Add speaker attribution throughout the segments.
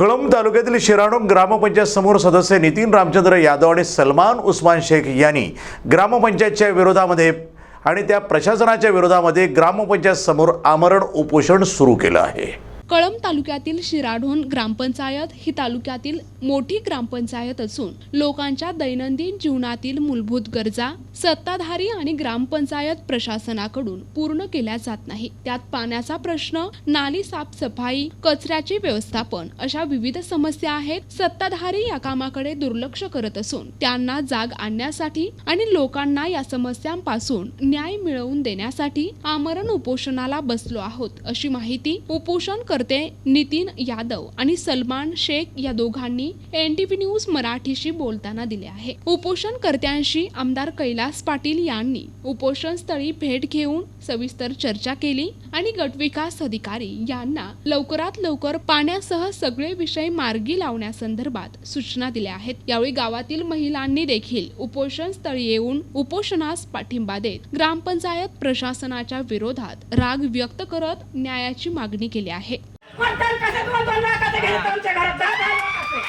Speaker 1: तालुक्यातील शिराणू ग्रामपंचायत समोर सदस्य नितीन रामचंद्र यादव आणि सलमान उस्मान शेख यांनी ग्रामपंचायतच्या विरोधामध्ये आणि त्या प्रशासनाच्या विरोधामध्ये ग्रामपंचायत समोर आमरण उपोषण सुरू केलं आहे.
Speaker 2: कळंब तालुक्यातील शिराढोण ग्रामपंचायत ही तालुक्यातील मोठी ग्रामपंचायत असून लोकांच्या दैनंदिन जीवनातील मूलभूत गरजा सत्ताधारी आणि ग्रामपंचायत प्रशासनाकडून पूर्ण केल्या जात नाही. त्यात पाण्याचा प्रश्न नाली साफसफाई कचऱ्याचे व्यवस्थापन अशा विविध समस्या आहेत. सत्ताधारी या कामाकडे दुर्लक्ष करत असून त्यांना जाग आणण्यासाठी आणि लोकांना या समस्यांपासून न्याय मिळवून देण्यासाठी आमरण उपोषणाला बसलो आहोत अशी माहिती उपोषणकर्ते नितीन यादव आणि सलमान शेख या दोघांनी एनटीव्ही न्यूज मराठीशी बोलताना दिले आहे. उपोषणकर्त्यांशी आमदार कैलास पाटील यांनी उपोषण स्थळी भेट घेऊन सविस्तर चर्चा केली आणि गटविकास अधिकारी यांना लवकरात लवकर पाण्यासह सगळे विषय मार्गी लावण्यासंदर्भात सूचना दिल्या आहेत. यावेळी गावातील महिलांनी देखील उपोषण स्थळी येऊन उपोषणास पाठिंबा देत ग्रामपंचायत प्रशासनाच्या विरोधात राग व्यक्त करत न्यायाची मागणी केली आहे
Speaker 3: मतदान कसं दोन दोन लाखाचं घेतलं तुमच्या घरात दहा दहा लाखाचं.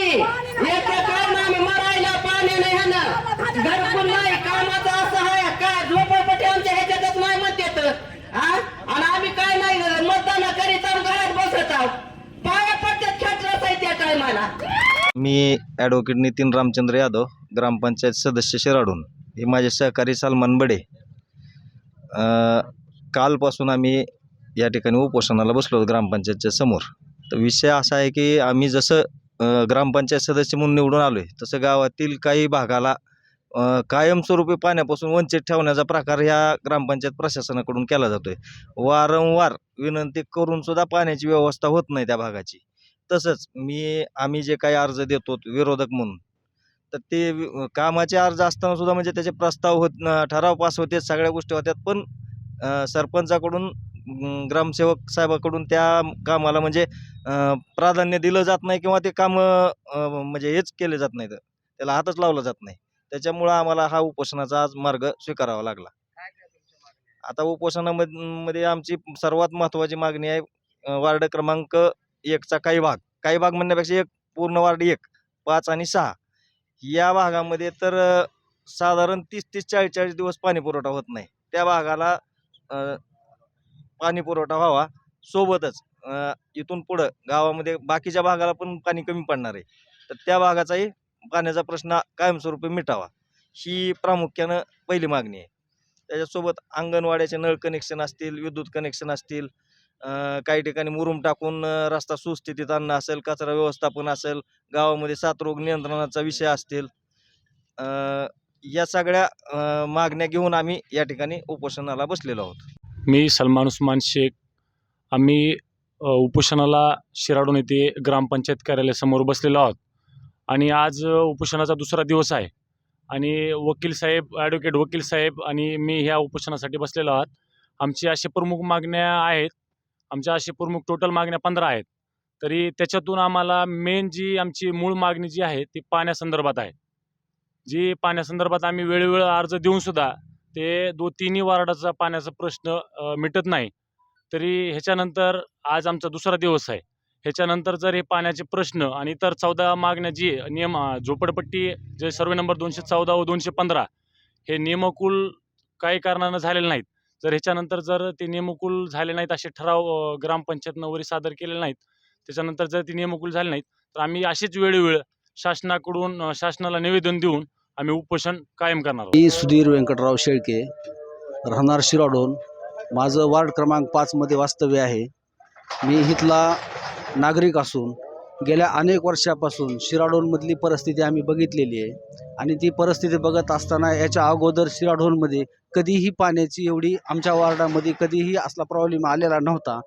Speaker 4: एक काम आम्ही मरायला पाणी नाही है ना घरकुल नाही कामाचं असं आहे काय झोपडपट्टी आमच्या ह्याच्यातच नाही म्हणतात हा आणि आम्ही काय नाही मतदान करीत आहोत घरात बसत आहोत पाया पडतात खेटलाच आहे त्या टायमाला
Speaker 5: मी ॲडव्होकेट नितीन रामचंद्र यादव ग्रामपंचायत सदस्य शिराडून. हे माझे सहकारी सलमान बडे. कालपासून आम्ही या ठिकाणी उपोषणाला बसलो होतो ग्रामपंचायतच्या समोर. तर विषय असा आहे की आम्ही जसं ग्रामपंचायत सदस्य म्हणून निवडून आलो आहे तसं गावातील काही भागाला कायमस्वरूपी पाण्यापासून वंचित ठेवण्याचा प्रकार ह्या ग्रामपंचायत प्रशासनाकडून केला जातो आहे वारंवार विनंती करूनसुद्धा पाण्याची व्यवस्था होत नाही त्या भागाची. तसंच मी आम्ही जे काही अर्ज देतो विरोधक म्हणून तर ते कामाचे अर्ज असताना सुद्धा म्हणजे त्याचे प्रस्ताव होत ठराव पास होते सगळ्या गोष्टी होत्यात. पण सरपंचाकडून ग्रामसेवक साहेबाकडून त्या कामाला म्हणजे प्राधान्य दिलं जात नाही किंवा ते कामं म्हणजे हेच केले जात नाहीत. त्याला हातच लावला जात नाही. त्याच्यामुळं आम्हाला हा उपोषणाचा आज मार्ग स्वीकारावा लागला. आता उपोषणामध्ये मध्ये आमची सर्वात महत्त्वाची मागणी आहे वार्ड क्रमांक एकचा काही भाग. काही भाग म्हणण्यापेक्षा एक पूर्ण वार्ड एक पाच आणि सहा. या भागामध्ये तर साधारण तीस तीस चाळीस चाळीस दिवस पाणी पुरवठा होत नाही. त्या भागाला पाणी पुरवठा व्हावा सोबतच इथून पुढं गावामध्ये बाकीच्या भागाला पण पाणी कमी पडणार आहे. तर त्या भागाचाही पाण्याचा प्रश्न कायमस्वरूपी मिटावा. ही प्रामुख्यानं पहिली मागणी आहे. त्याच्यासोबत अंगणवाड्याचे नळ कनेक्शन असतील विद्युत कनेक्शन असतील काही ठिकाणी मुरुम टाकून रस्ता सुस्थितीत आणणं असेल कचरा व्यवस्थापन असेल गावामध्ये साथरोग नियंत्रणाचा विषय असतील या सगळ्या मागण्या घेऊन आम्ही या ठिकाणी उपोषणाला बसलेलो आहोत.
Speaker 6: मी सलमान उस्मान शेख. आम्ही उपोषणाला शिराडून येथे ग्रामपंचायत कार्यालयासमोर बसलेलो आहोत. आणि आज उपोषणाचा दुसरा दिवस आहे. आणि वकील साहेब ॲडव्होकेट वकील साहेब आणि मी ह्या उपोषणासाठी बसलेलो आहोत. आमची असे प्रमुख मागण्या आहेत आमच्या असे प्रमुख टोटल मागण्या पंधरा आहेत. तरी त्याच्यातून आम्हाला मेन जी आमची मूळ मागणी जी आहे ती पाण्यासंदर्भात आहे. जी पाण्यासंदर्भात आम्ही वेळोवेळी अर्ज देऊनसुद्धा ते दो तिन्ही वार्डाचा पाण्याचा प्रश्न मिटत नाही. तरी ह्याच्यानंतर आज आमचा दुसरा दिवस आहे. ह्याच्यानंतर जर हे पाण्याचे प्रश्न आणि इतर चौदा मागण्या जी नियम झोपडपट्टी जे सर्वे नंबर दोनशे चौदा व दोनशे पंधरा हे नियमकुल काही कारणानं झालेले नाहीत. जर ह्याच्यानंतर जर ते नियमकुल झाले नाहीत असे ठराव ग्रामपंचायतनं वरी सादर केलेले नाहीत त्याच्यानंतर जर ते नियमकुल झाले नाहीत तर आम्ही असेच वेळोवेळ शासनाकडून शासनाला निवेदन देऊन आम्ही उपोषण कायम करणार
Speaker 7: मी सुधीर व्यंकटराव शेळके राहणार शिराडोन. माझं वार्ड क्रमांक पाचमध्ये वास्तव्य आहे. मी इथला नागरिक असून गेल्या अनेक वर्षापासून शिराडोनमधली परिस्थिती आम्ही बघितलेली आहे. आणि ती परिस्थिती बघत असताना याच्या अगोदर शिराडोनमध्ये कधीही पाण्याची एवढी आमच्या वार्डामध्ये कधीही असला प्रॉब्लेम आलेला नव्हता.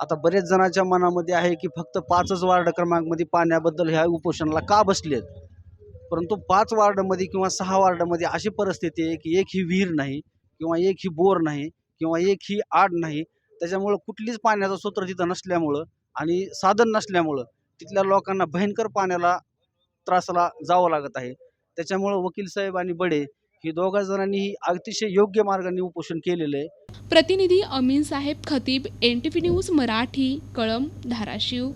Speaker 7: आता बरेच जणांच्या मनामध्ये आहे की फक्त पाचच वार्ड क्रमांकमध्ये पाण्याबद्दल ह्या उपोषणाला का बसलेत? परंतु पाच वार्डमध्ये किंवा सहा वार्डमध्ये अशी परिस्थिती आहे की एक ही विहीर नाही किंवा एक ही बोर नाही किंवा एक ही आड नाही. त्याच्यामुळं कुठलीच पाण्याचं सूत्र तिथं नसल्यामुळं आणि साधन नसल्यामुळं तिथल्या लोकांना भयंकर पाण्याला त्रासाला जावं लागत आहे. त्याच्यामुळं वकील साहेब आणि बडे ही दोघा जणांनी अतिशय योग्य मार्गाने उपोषण केलेलं आहे.
Speaker 2: प्रतिनिधी अमीन साहेब Khatib N T news Marathi Kalamb Dharashiv.